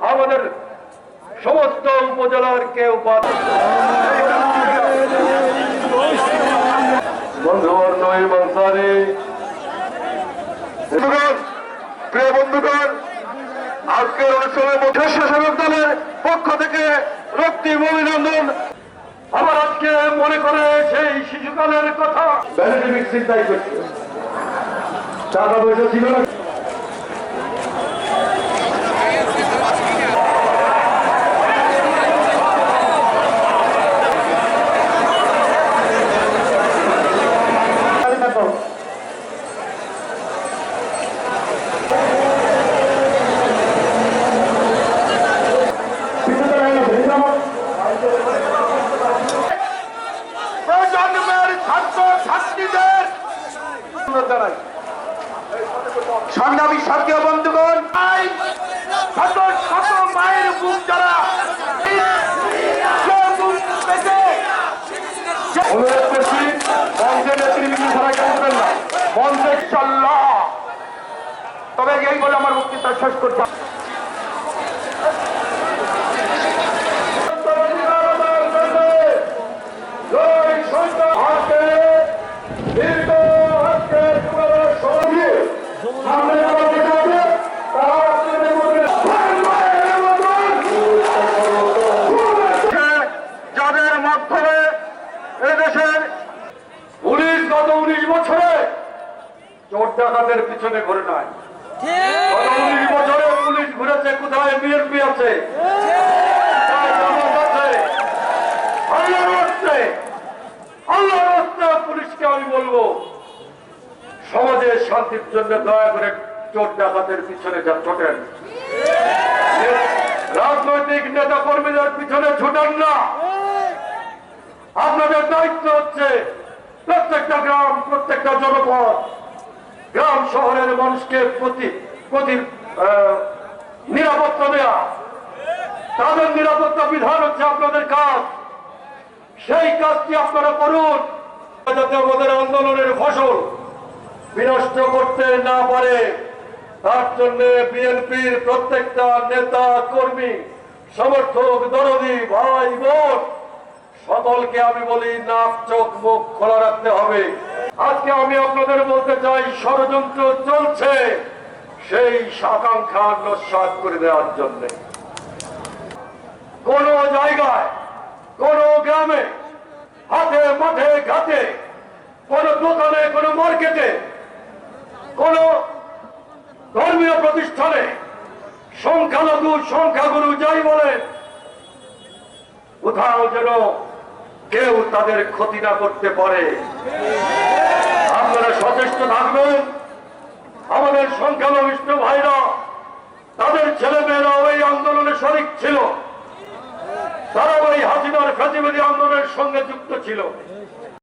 আমাদের সমস্ত উপজেলার কেউ প্রিয় পক্ষ থেকে রক্তিম অভিনন্দন আবার আজকে মনে করে সেই শিশুকালের কথা। চিন্তাই করছে। টাকা পয়সা ছিল না। সংগ্রামী সক্রিয় বন্ধুগণ শত মায়ের যারা না? চল্লা। তবে এই বলে আমার বক্তৃতা শেষ করতে জয় সন্তান হাতে দীর্ঘ হাতে তোমাদের সঙ্গে সামনে যারা বসে আছে তারা আপনাদের মধ্যে যাদের মাধ্যমে এদেশের পুলিশ গত উনিশ বছরে চোর ডাকাতের পিছনে ঘুরে নাই। গত উনিশ বছরে পুলিশ ঘুরেছে কোথায় বিএনপি আছে? পুলিশকে আমি বলব সমাজের শান্তির জন্য দয়া করে চোর ডাকাতের পিছনে যা ছোটেন। রাজনৈতিক নেতা কর্মীদের পিছনে ছুটেন না। আপনাদের দায়িত্ব হচ্ছে প্রত্যেকটা গ্রাম, প্রত্যেকটা জনপদ, গ্রাম শহরের মানুষকে প্রতি প্রতি নিরাপত্তা দেয়া। তাদের নিরাপত্তা বিধান হচ্ছে আপনাদের কাজ। সেই কাজটি আপনারা করুন, যাতে আমাদের আন্দোলনের ফসল বিনষ্ট করতে না পারে। তার জন্য বিএনপির প্রত্যেকটা নেতা, কর্মী, সমর্থক, দরদি, ভাই, বোন সকলকে আমি বলি, নাক, চোখ, মুখ খোলা রাখতে হবে। আজকে আমি আপনাদের বলতে চাই, ষড়যন্ত্র চলছে সেই আকাঙ্ক্ষা নস্বাত করে দেওয়ার জন্য। কোন জায়গায়, কোন গ্রামে, হাতে, মাঠে, ঘাটে, কোন দোকানে, কোন মার্কেটে, কোন ধর্মীয় প্রতিষ্ঠানে সংখ্যালঘু, সংখ্যাগুরু যাই বলেন, কোথাও যেন কেউ তাদের ক্ষতি না করতে পারে। আপনারা সচেষ্ট থাকবেন। আমাদের সংখ্যালঘিষ্ঠ ভাইরা, তাদের ছেলেমেয়েরা ওই আন্দোলনে শরিক ছিল। তারা ওই হাজিমার ফেজিবাদী আন্দোলনের সঙ্গে যুক্ত ছিল।